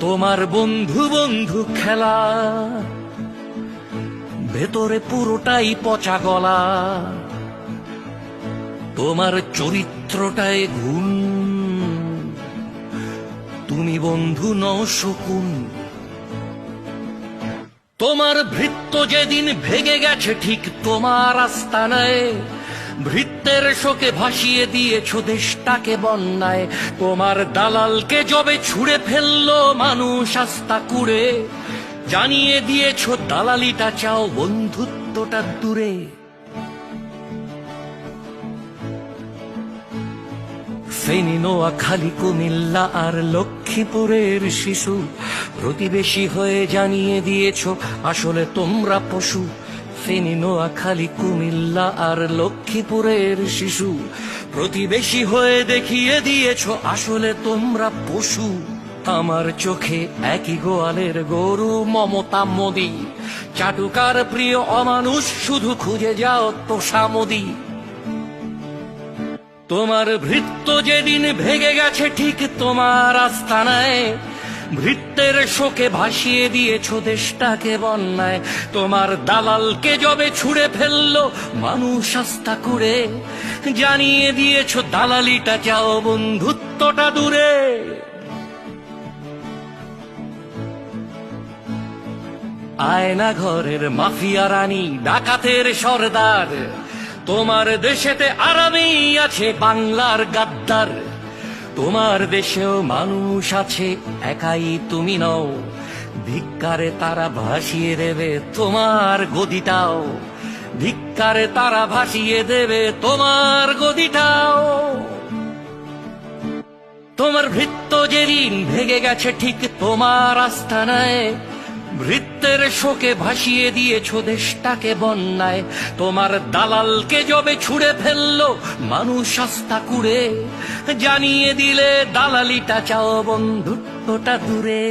তোমার বন্ধু বন্ধু খেলা। ভেতরে পুরোটাই পচা গলা। তোমার চরিত্রটায় ঘুম তুমি বন্ধু নও শকুন। তোমার ভৃত্য যেদিন ভেগে গেছে ঠিক তোমার আস্তানায়। ভৃত্যের শোকে ভাসিয়ে দিয়েছ দেশটাকে বন্যায়। তোমার দালালকে জবে ছুঁড়ে ফেলল মানুষ আস্তা কুড়ে। জানিয়ে দিয়েছ দালালিটা চাও বন্ধুত্বটা দূরে। নোয়াখালী কুমিল্লা আর লক্ষ্মীপুরের শিশু। প্রতিবেশী হয়ে জানিয়ে দিয়েছ, আসলে তোমরা পশু। ফেনী, নোয়াখালী, কুমিল্লা আর লক্ষ্মীপুরের শিশু। প্রতিবেশী হয়ে দেখিয়ে দিয়েছ, আসলে তোমরা পশু। আমার চোখে একই গোয়ালের গরু মমতা মোদি। চাটুকার প্রিয় অমানুষ, শুধু খুঁজে যাও তো সামদি তোমার ভৃত্য যেদিন ভেগে গেছে, ঠিক তোমার আস্তানায়। ভৃত্যের শোকে ভাসিয়ে দিয়েছ দেশটাকে বন্যায়। তোমার দালালকে জবে ছুঁড়ে ফেলল মানুষ আস্থা করে। জানিয়ে দিয়েছ দালালিটা চাও বন্ধুত্বটা দূরে। আয়না ঘরের মাফিয়া রানী, ডাকাতের সর্দার। তোমার দেশেতে আরামেই আছে বাংলার গাদ্দার। তোমার দেশেও মানুষ আছে, একাই তুমি নও। ধিক্কারে তারা ভাসিয়ে দেবে তোমার গদিটাও। ধিক্কারে তারা ভাসিয়ে দেবে তোমার গদিটাও। তোমার ভৃত্য যেদিন ভেঙে গেছে, ঠিক তোমার আস্থানায় ভৃত্যের শোকে ভাসিয়ে দিয়েছ দেশটাকে বন্যায়। তোমার দালালকে জবে ছুড়ে ফেলল মানুষ আস্থা কুড়ে। জানিয়ে দিলে দালালিটা চাও বন্ধুত্বটা দূরে।